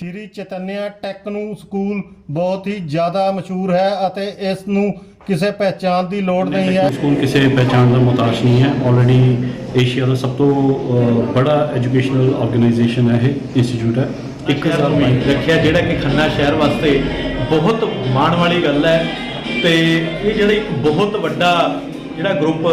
ਸ਼੍ਰੀ ਚੈਤਨਿਆ ਟੈਕਨੂ school ਬਹੁਤ ਹੀ ਜ਼ਿਆਦਾ ਮਸ਼ਹੂਰ ਹੈ ਅਤੇ ਇਸ ਨੂੰ ਕਿਸੇ ਪਹਿਚਾਣ ਦੀ ਲੋੜ ਨਹੀਂ ਹੈ। ਸਕੂਲ ਕਿਸੇ ਪਹਿਚਾਣ ਦਾ ਮੁਹਤਾਜ ਨਹੀਂ ਹੈ। ਆਲਰੇਡੀ ਏਸ਼ੀਆ ਦਾ ਸਭ ਤੋਂ ਬੜਾ ਐਜੂਕੇਸ਼ਨਲ ਆਰਗੇਨਾਈਜੇਸ਼ਨ ਹੈ ਇਹ ਇੰਸਟੀਚਿਊਟ ਹੈ। 1000 ਵੀ ਰੱਖਿਆ ਜਿਹੜਾ ਕਿ ਖੰਨਾ ਸ਼ਹਿਰ ਵਾਸਤੇ ਬਹੁਤ ਮਾਣ ਵਾਲੀ ਗੱਲ ਹੈ ਤੇ ਇਹ ਜਿਹੜਾ ਇੱਕ ਬਹੁਤ ਵੱਡਾ ਜਿਹੜਾ ਗਰੁੱਪ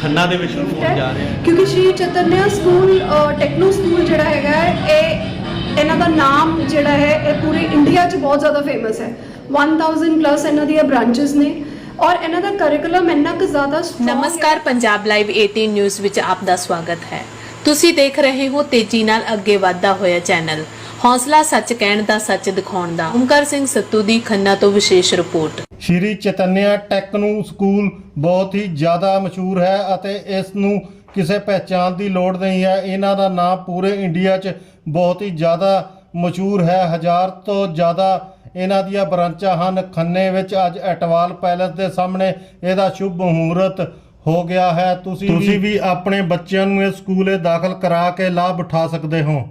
ਖੰਨਾ ਦੇ ਵਿੱਚ ਸ਼ੁਰੂ ਹੋਣ ਜਾ ਰਿਹਾ ਹੈ। ਕਿਉਂਕਿ Shri Chaitanya school techno school ਜਿਹੜਾ ਹੈਗਾ ਇਹ ਇਹਨਾਂ ਦਾ ਨਾਮ ਜਿਹੜਾ ਹੈ ਇਹ ਪੂਰੇ ਇੰਡੀਆ 'ਚ ਬਹੁਤ ਜ਼ਿਆਦਾ ਫੇਮਸ ਹੈ। 1000 ਪਲੱਸ ਇਹਨਾਂ ਦੀਆਂ ਬ੍ਰਾਂਚਸ ਨੇ। ਔਰ ਇਹਨਾਂ ਦਾ ਕਰਿਕੂਲਮ ਇੰਨਾ ਕੁ ਜ਼ਿਆਦਾ। ਨਮਸਕਾਰ ਪੰਜਾਬ ਲਾਈਵ 18 ਨਿਊਜ਼ ਵਿੱਚ ਆਪ ਦਾ ਸਵਾਗਤ ਹੈ। ਤੁਸੀਂ ਦੇਖ ਰਹੇ ਹੋ ਤੇਜ਼ੀ ਨਾਲ ਅੱਗੇ ਵਧਦਾ ਹੋਇਆ ਚੈਨਲ। ਹੌਸਲਾ ਸੱਚ ਕਹਿਣ ਦਾ ਸੱਚ ਦਿਖਾਉਣ ਦਾ ਓਮਕਾਰ ਸਿੰਘ ਸੱਤੂ ਦੀ ਖੰਨਾ ਤੋਂ ਵਿਸ਼ੇਸ਼ ਰਿਪੋਰਟ। ਸ਼੍ਰੀ ਚੈਤਨਿਆ ਟੈਕਨੂ ਸਕੂਲ ਬਹੁਤ ਹੀ ਜ਼ਿਆਦਾ ਮਸ਼ਹੂਰ ਹੈ ਅਤੇ ਇਸ ਨੂੰ ਕਿਸੇ ਪਹਿਚਾਣ ਦੀ ਲੋੜ ਨਹੀਂ ਹੈ। ਇਹਨਾਂ ਦਾ ਨਾਮ ਪੂਰੇ ਇੰਡੀਆ 'ਚ ਬਹੁਤ ਹੀ ਜ਼ਿਆਦਾ ਮਸ਼ਹੂਰ ਹੈ। ਹਜ਼ਾਰ ਤੋਂ ਜ਼ਿਆਦਾ ਇਹਨਾਂ ਦੀਆਂ ਬ੍ਰਾਂਚਾਂ ਹਨ। ਖੰਨੇ ਵਿੱਚ ਅੱਜ ਐਟਵਾਲ ਪੈਲੇਸ ਦੇ ਸਾਹਮਣੇ ਇਹਦਾ ਸ਼ੁਭ ਮਹੂਰਤ ਹੋ ਗਿਆ ਹੈ। ਤੁਸੀਂ ਤੁਸੀਂ ਵੀ ਆਪਣੇ ਬੱਚਿਆਂ ਨੂੰ ਇਸ ਸਕੂਲੇ ਦਾਖਲ ਕਰਾ ਕੇ ਲਾਭ ਉਠਾ ਸਕਦੇ ਹੋ।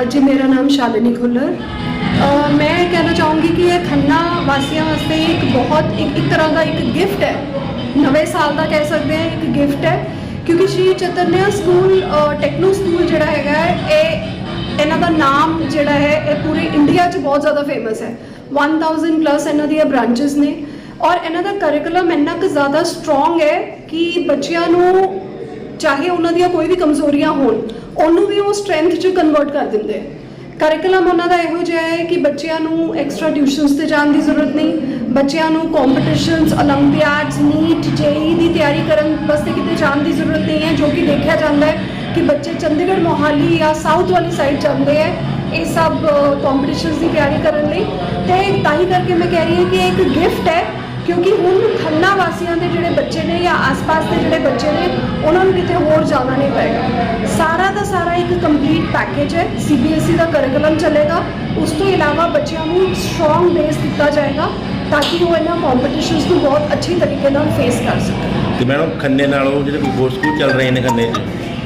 ਅ, ਜੀ ਮੇਰਾ ਨਾਮ ਸ਼ਾਲਿਨੀ ਖੁੱਲਰ। ਅ, ਮੈਂ ਇਹ ਕਹਿਣਾ ਚਾਹੂੰਗੀ ਕਿ ਇਹ ਖੰਨਾ ਵਾਸੀਆਂ ਵਾਸਤੇ ਇੱਕ ਬਹੁਤ ਇੱਕ ਤਰ੍ਹਾਂ ਦਾ ਇੱਕ ਗਿਫਟ ਹੈ। ਨਵੇਂ ਸਾਲ ਦਾ ਕਹਿ ਸਕਦੇ ਹਾਂ ਇੱਕ ਗਿਫਟ ਹੈ। ਕਿਉਂਕਿ Shri Chaitanya school techno school ਜਿਹੜਾ ਹੈਗਾ ਹੈ, ਇਹ ਇਹਨਾਂ ਦਾ ਨਾਮ ਜਿਹੜਾ ਹੈ ਇਹ ਪੂਰੇ ਇੰਡੀਆ 'ਚ ਬਹੁਤ ਜ਼ਿਆਦਾ ਫੇਮਸ ਹੈ। 1000 ਪਲੱਸ ਇਹਨਾਂ ਦੀਆਂ ਬ੍ਰਾਂਚਸ ਨੇ। ਔਰ ਇਹਨਾਂ ਦਾ ਕਰਿਕੂਲਮ ਇੰਨਾ ਕੁ ਜ਼ਿਆਦਾ ਸਟਰੋਂਗ ਹੈ ਕਿ ਬੱਚਿਆਂ ਨੂੰ ਚਾਹੇ ਉਹਨਾਂ ਦੀਆਂ ਕੋਈ ਵੀ ਕਮਜ਼ੋਰੀਆਂ ਹੋਣ ਉਹਨੂੰ ਵੀ ਉਹ ਸਟਰੈਂਥ 'ਚ ਕਨਵਰਟ ਕਰ ਦਿੰਦੇ ਆ ਕਰਿਕੂਲਮ ਉਹਨਾਂ ਦਾ ਇਹੋ ਜਿਹਾ ਹੈ ਕਿ ਬੱਚਿਆਂ ਨੂੰ ਐਕਸਟਰਾ ਟਿਊਸ਼ਨਸ ਤੇ ਜਾਣ ਦੀ ਜ਼ਰੂਰਤ ਨਹੀਂ। ਬੱਚਿਆਂ ਨੂੰ ਕੰਪੀਟੀਸ਼ਨਸ 올림픽ਿਆਡਸ ਨੀਟ ਜੇਈ ਦੀ ਤਿਆਰੀ ਕਰਨ ਵਾਸਤੇ ਕਿਤੇ ਜਾਣ ਦੀ ਜ਼ਰੂਰਤ ਨਹੀਂ ਹੈ, ਜੋ ਕਿ ਦੇਖਿਆ ਜਾਂਦਾ ਹੈ ਕਿ ਬੱਚੇ ਚੰਡੀਗੜ੍ਹ, ਮੋਹਾਲੀ ਜਾਂ ਸਾਊਥ ਵਾਲੀ ਸਾਈਡ ਜਾਂਦੇ ਹੈ ਇਹ ਸਭ ਕੰਪੀਟੀਸ਼ਨਸ ਦੀ ਤਿਆਰੀ ਕਰਨ ਲਈ। ਤੇ ਤਾਂ ਹੀ ਕਰਕੇ ਮੈਂ ਕਹਿ ਰਹੀ ਹਾਂ ਕਿ ਇਹ ਇੱਕ ਗਿਫਟ ਹੈ, ਕਿਉਂਕਿ ਹੁਣ ਖੰਨਾ ਵਾਸੀਆਂ ਦੇ ਜਿਹੜੇ ਬੱਚੇ ਨੇ ਜਾਂ ਆਸ-ਪਾਸ ਦੇ ਜਿਹੜੇ ਬੱਚੇ ਨੇ, ਉਹਨਾਂ ਨੂੰ ਕਿਤੇ ਹੋਰ ਜਾਣਾ ਨਹੀਂ ਪਏਗਾ। ਸਾਰਾ ਦਾ ਸਾਰਾ ਇੱਕ ਕੰਪਲੀਟ ਪੈਕੇਜ ਹੈ। ਸੀਬੀਐਸਈ ਦਾ ਕਰਿਕੂਲਮ ਚੱਲੇਗਾ। ਉਸ ਤੋਂ ਇਲਾਵਾ ਬੱਚਿਆਂ ਨੂੰ ਸਟਰੋਂਗ ਬੇਸ ਦਿੱਤਾ ਜਾਏਗਾ। ਤਾਂ ਕਿ ਉਹ ਇਹਨਾਂ ਕੰਪੀਟੀਸ਼ਨਸ ਨੂੰ ਬਹੁਤ ਅੱਛੀ ਤਰੀਕੇ ਨਾਲ ਫੇਸ ਕਰ ਸਕਣ। ਤੇ ਮੈਡਮ ਖੰਨੇ ਨਾਲੋਂ ਜਿਹੜੇ ਹੋਰ ਸਕੂਲ ਚੱਲ ਰਹੇ ਨੇ ਖੰਨੇ 'ਚ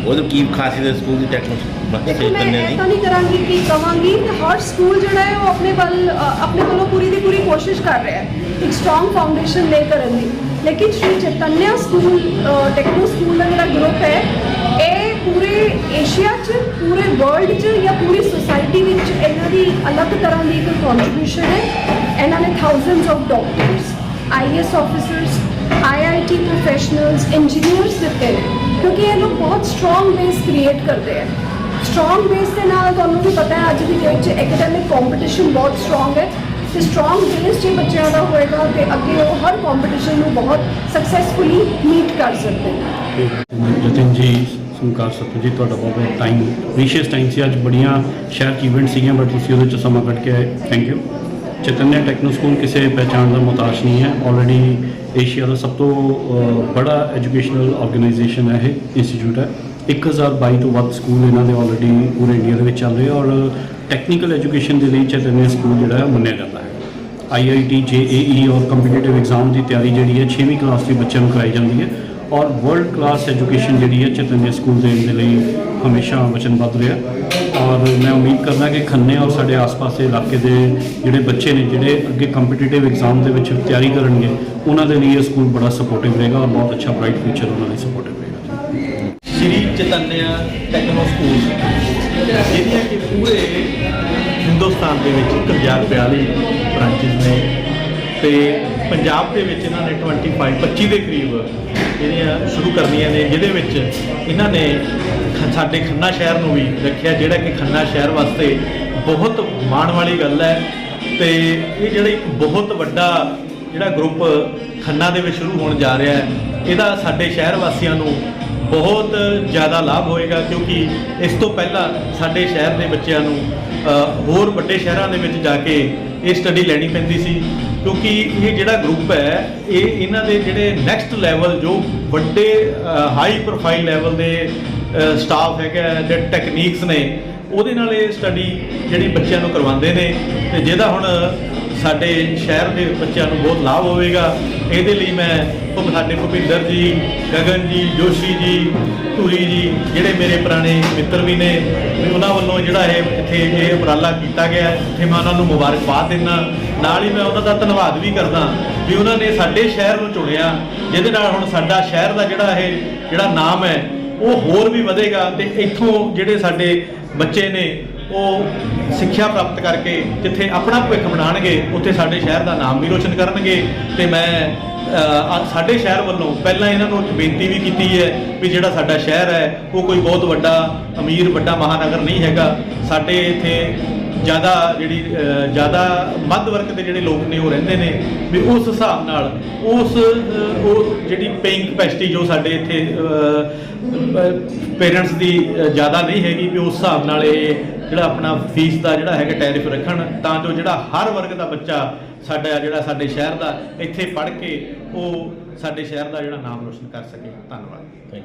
ਉਹਦੇ ਕੀ ਖਾਸੀਅਤ ਹੈ ਸਕੂਲ ਦੀ ਟੈਕਨੋ ਦੇਖੋ ਬੱਚੇ ਮੈਂ ਇਹ ਦੀ? ਤਾਂ ਨਹੀਂ ਕਰਾਂਗੀ ਕਿ ਕਵਾਂਗੀ ਕਿ ਹਰ ਸਕੂਲ ਜਿਹੜਾ ਹੈ ਉਹ ਆਪਣੇ ਵੱਲ ਅ, ਆਪਣੇ ਵੱਲੋਂ ਪੂਰੀ ਦੀ ਪੂਰੀ ਕੋਸ਼ਿਸ਼ ਕਰ ਰਿਹਾ ਹੈ। ਇੱਕ ਸਟਰੋਂਗ ਫਾਊਂਡੇਸ਼ਨ ਲੈ ਕਰਨ ਦੀ। ਲੇਕਿਨ Shri Chaitanya school techno school ਦਾ ਜਿਹੜਾ ਗਰੁੱਪ ਹੈ ਇਹ ਪੂਰੇ ਏਸ਼ੀਆ 'ਚ, ਪੂਰੇ ਵਰਲਡ 'ਚ ਜਾਂ ਪੂਰੀ ਸੋਸਾਇਟੀ ਵਿੱਚ ਇਹਨਾਂ ਦੀ ਅਲੱਗ ਤਰ੍ਹਾਂ ਦੀ ਇੱਕ ਕੰਟਰੀਬਿਊਸ਼ਨ ਹੈ। ਇਹਨਾਂ ਨੇ thousands of doctors IAS officers IIT professionals engineers ਦਿੱਤੇ ਨੇ। ਕਿਉਂਕਿ ਇਹ ਲੋਕ ਬਹੁਤ ਸਟਰੋਂਗ ਬੇਸ ਕ੍ਰੀਏਟ ਕਰਦੇ ਆ। ਸਟਰੋਂਗ ਬੇਸ ਦੇ ਨਾਲ ਤੁਹਾਨੂੰ ਵੀ ਪਤਾ ਹੈ, ਅੱਜ ਦੀ ਡੇਟ 'ਚ ਐਕੈਡੈਮਿਕ ਕੰਪੀਟੀਸ਼ਨ ਬਹੁਤ ਸਟਰੋਂਗ ਹੈ। ਤੇ ਸਟਰੋਂਗ ਬੇਸ ਜੇ ਬੱਚਿਆਂ ਦਾ ਹੋਏਗਾ ਤੇ ਅੱਗੇ ਉਹ ਹਰ ਕੰਪੀਟੀਸ਼ਨ ਨੂੰ ਬਹੁਤ ਸਕਸੈਸਫੁਲੀ ਮੀਟ ਕਰ ਸਕਦੇ ਨੇ। ਜਤਿਨ ਜੀ ਸੰਕਾਰ ਸਤੂ ਜੀ, ਤੁਹਾਡਾ ਬਹੁਤ ਬਹੁਤ ਟਾਈਮ ਪ੍ਰੀਸ਼ੀਅਸ ਟਾਈਮ ਸੀ। ਅੱਜ ਬੜੀਆਂ ਸ਼ਹਿਰ ਚ ਇਵੈਂਟ ਸੀਗੀਆਂ ਬਟ ਤੁਸੀਂ ਉਹਦੇ ਚ ਸਮਾਂ ਕੱਢ ਕੇ ਆਏ। Thank you Chaitanya Techno School ਕਿਸੇ ਪਹਿਚਾਣ ਦਾ ਮੁਹਤਾਜ ਨਹੀਂ ਹੈ। ਆਲਰੇਡੀ ਏਸ਼ੀਆ ਦਾ ਸਭ ਤੋਂ ਬੜਾ ਐਜੂਕੇਸ਼ਨਲ ਆਰਗੇਨਾਈਜੇਸ਼ਨ ਹੈ ਇਹ ਇੰਸਟੀਚਿਊਟ ਹੈ। 1022 ਤੋਂ ਵੱਧ ਸਕੂਲ ਇਹਨਾਂ ਦੇ ਆਲਰੇਡੀ ਪੂਰੇ ਇੰਡੀਆ ਦੇ ਵਿੱਚ ਚੱਲ ਰਹੇ ਔਰ ਟੈਕਨੀਕਲ ਐਜੂਕੇਸ਼ਨ ਦੇ ਲਈ ਚੈਤਨਿਆ ਸਕੂਲ ਜਿਹੜਾ ਹੈ ਉਹ ਮੰਨਿਆ ਜਾਂਦਾ ਹੈ। ਆਈਆਈਟੀ ਜੇਏਈ ਔਰ ਕੰਪੀਟੀਟਿਵ ਐਗਜ਼ਾਮ ਦੀ ਤਿਆਰੀ ਜਿਹੜੀ ਹੈ 6ਵੀਂ ਕਲਾਸ ਦੇ ਬੱਚਿਆਂ ਨੂੰ ਕਰਾਈ ਜਾਂਦੀ ਹੈ। ਔਰ ਵਰਲਡ ਕਲਾਸ ਐਜੂਕੇਸ਼ਨ ਜਿਹੜੀ ਹੈ ਚੈਤਨਿਆ ਸਕੂਲ ਦੇਣ ਦੇ ਲਈ ਹਮੇਸ਼ਾ ਵਚਨਬੱਧ ਰਿਹਾ। ਔਰ ਮੈਂ ਉਮੀਦ ਕਰਦਾ ਕਿ ਖੰਨੇ ਔਰ ਸਾਡੇ ਆਸ-ਪਾਸ ਦੇ ਇਲਾਕੇ ਦੇ ਜਿਹੜੇ ਬੱਚੇ ਨੇ, ਜਿਹੜੇ ਅੱਗੇ ਕੰਪੀਟੀਟਿਵ ਐਗਜ਼ਾਮ ਦੇ ਵਿੱਚ ਤਿਆਰੀ ਕਰਨਗੇ, ਉਹਨਾਂ ਦੇ ਲਈ ਇਹ ਸਕੂਲ ਬੜਾ ਸਪੋਰਟਿਵ ਰਹੇਗਾ ਔਰ ਬਹੁਤ ਅੱਛਾ ਬ੍ਰਾਈਟ ਫਿਊਚਰ ਉਹਨਾਂ ਲਈ ਸਪੋਰਟਿਵ ਰਹੇਗਾ। ਸ਼੍ਰੀ ਚੈਤਨਿਆ ਟੈਕਨੋ ਸਕੂਲ ਜਿਹੜੀਆਂ ਕਿ ਪੂਰੇ ਹਿੰਦੁਸਤਾਨ ਦੇ ਵਿੱਚ 1042 ਬ੍ਰਾਂਚਸ ਨੇ ਤੇ ਪੰਜਾਬ ਦੇ ਵਿੱਚ ਇਹਨਾਂ ਨੇ 25 25 ਦੇ ਕਰੀਬ ਜਿਹੜੀਆਂ ਸ਼ੁਰੂ ਕਰਨੀਆਂ ਨੇ, ਜਿਹਦੇ ਵਿੱਚ ਇਹਨਾਂ ਨੇ ਖ- ਸਾਡੇ ਖੰਨਾ ਸ਼ਹਿਰ ਨੂੰ ਵੀ ਰੱਖਿਆ, ਜਿਹੜਾ ਕਿ ਖੰਨਾ ਸ਼ਹਿਰ ਵਾਸਤੇ ਬਹੁਤ ਮਾਣ ਵਾਲੀ ਗੱਲ ਹੈ ਤੇ ਇਹ ਜਿਹੜਾ ਇੱਕ ਬਹੁਤ ਵੱਡਾ ਜਿਹੜਾ ਗਰੁੱਪ ਖੰਨਾ ਦੇ ਵਿੱਚ ਸ਼ੁਰੂ ਹੋਣ ਜਾ ਰਿਹਾ ਹੈ, ਇਹਦਾ ਸਾਡੇ ਸ਼ਹਿਰ ਵਾਸੀਆਂ ਨੂੰ ਬਹੁਤ ਜ਼ਿਆਦਾ ਲਾਭ ਹੋਏਗਾ, ਕਿਉਂਕਿ ਇਸ ਤੋਂ ਪਹਿਲਾਂ ਸਾਡੇ ਸ਼ਹਿਰ ਦੇ ਬੱਚਿਆਂ ਨੂੰ ਹੋਰ ਵੱਡੇ ਸ਼ਹਿਰਾਂ ਦੇ ਵਿੱਚ ਜਾ ਕੇ ਇਹ ਸਟੱਡੀ ਲੈਣੀ ਪੈਂਦੀ ਸੀ। ਕਿਉਂਕਿ ਇਹ ਜਿਹੜਾ ਗਰੁੱਪ ਹੈ, ਇਹ ਇਹਨਾਂ ਦੇ ਜਿਹੜੇ ਨੈਕਸਟ ਲੈਵਲ ਜੋ ਵੱਡੇ ਹਾਈ ਪ੍ਰੋਫਾਈਲ ਲੈਵਲ ਦੇ ਸਟਾਫ ਹੈਗਾ ਜਿਹੜੇ ਟੈਕਨੀਕਸ ਨੇ, ਉਹਦੇ ਨਾਲ ਇਹ ਸਟੱਡੀ ਜਿਹੜੀ ਬੱਚਿਆਂ ਨੂੰ ਕਰਵਾਉਂਦੇ ਨੇ। ਤੇ ਜਿਹਦਾ ਹੁਣ ਸਾਡੇ ਸ਼ਹਿਰ ਦੇ ਬੱਚਿਆਂ ਨੂੰ ਬਹੁਤ ਲਾਭ ਹੋਵੇਗਾ। ਇਹਦੇ ਲਈ ਮੈਂ ਭੁ- ਸਾਡੇ ਭੁਪਿੰਦਰ ਜੀ, ਗਗਨ ਜੀ, ਜੋਸ਼ੀ ਜੀ, ਧੂਰੀ ਜੀ, ਜਿਹੜੇ ਮੇਰੇ ਪੁਰਾਣੇ ਮਿੱਤਰ ਵੀ ਨੇ ਉਹਨਾਂ ਵੱਲੋਂ ਜਿਹੜਾ ਇਹ ਇੱਥੇ ਇਹ ਉਪਰਾਲਾ ਕੀਤਾ ਗਿਆ ਇੱਥੇ ਮੈਂ ਉਹਨਾਂ ਨੂੰ ਮੁਬਾਰਕਬਾਦ ਦਿੰਦਾ। ਨਾਲ ਹੀ ਮੈਂ ਉਹਨਾਂ ਦਾ ਧੰਨਵਾਦ ਵੀ ਕਰਦਾ ਵੀ ਉਹਨਾਂ ਨੇ ਸਾਡੇ ਸ਼ਹਿਰ ਨੂੰ ਚੁਣਿਆ, ਜਿਹਦੇ ਨਾਲ ਹੁਣ ਸਾਡਾ ਸ਼ਹਿਰ ਦਾ ਜਿਹੜਾ ਇਹ ਜਿਹੜਾ ਨਾਮ ਹੈ, ਉਹ ਹੋਰ ਵੀ ਵਧੇਗਾ ਤੇ ਇੱਥੋਂ ਜਿਹੜੇ ਸਾਡੇ ਬੱਚੇ ਨੇ, ਉਹ ਸਿੱਖਿਆ ਪ੍ਰਾਪਤ ਕਰਕੇ ਜਿੱਥੇ ਆਪਣਾ ਭਵਿੱਖ ਬਣਾਉਣਗੇ, ਉੱਥੇ ਸਾਡੇ ਸ਼ਹਿਰ ਦਾ ਨਾਮ ਵੀ ਰੋਸ਼ਨ ਕਰਨਗੇ ਤੇ ਮੈਂ ਸਾਡੇ ਸ਼ਹਿਰ ਵੱਲੋਂ ਪਹਿਲਾਂ ਇਹਨਾਂ ਨੂੰ ਬੇਨਤੀ ਵੀ ਕੀਤੀ ਹੈ ਵੀ ਜਿਹੜਾ ਸਾਡਾ ਸ਼ਹਿਰ ਹੈ, ਉਹ ਕੋਈ ਬਹੁਤ ਵੱਡਾ ਅਮੀਰ, ਵੱਡਾ ਮਹਾਨਗਰ ਨਹੀਂ ਹੈਗਾ। ਸਾਡੇ ਇੱਥੇ ਜ਼ਿਆਦਾ ਜਿਹੜੀ ਜ਼ਿਆਦਾ ਮੱਧ ਵਰਗ ਦੇ ਜਿਹੜੇ ਲੋਕ ਨੇ ਉਹ ਰਹਿੰਦੇ ਨੇ, ਵੀ ਉਸ ਹਿਸਾਬ ਨਾਲ ਉਸ ਉਹ ਜਿਹੜੀ ਪੇਇੰਗ ਕਪੈਸਿਟੀ ਜੋ ਸਾਡੇ ਇੱਥੇ ਪੇਰੈਂਟਸ ਦੀ ਜ਼ਿਆਦਾ ਨਹੀਂ ਹੈਗੀ, ਵੀ ਉਸ ਹਿਸਾਬ ਨਾਲ ਇਹ ਜਿਹੜਾ ਆਪਣਾ ਫੀਸ ਦਾ ਜਿਹੜਾ ਹੈਗਾ ਟੈਰਿਫ ਰੱਖਣ, ਤਾਂ ਜੋ ਜਿਹੜਾ ਹਰ ਵਰਗ ਦਾ ਬੱਚਾ ਸਾਡਾ ਜਿਹੜਾ ਸਾਡੇ ਸ਼ਹਿਰ ਦਾ, ਇੱਥੇ ਪੜ੍ਹ ਕੇ ਉਹ ਸਾਡੇ ਸ਼ਹਿਰ ਦਾ ਜਿਹੜਾ ਨਾਮ ਰੋਸ਼ਨ ਕਰ ਸਕੇ। ਧੰਨਵਾਦ।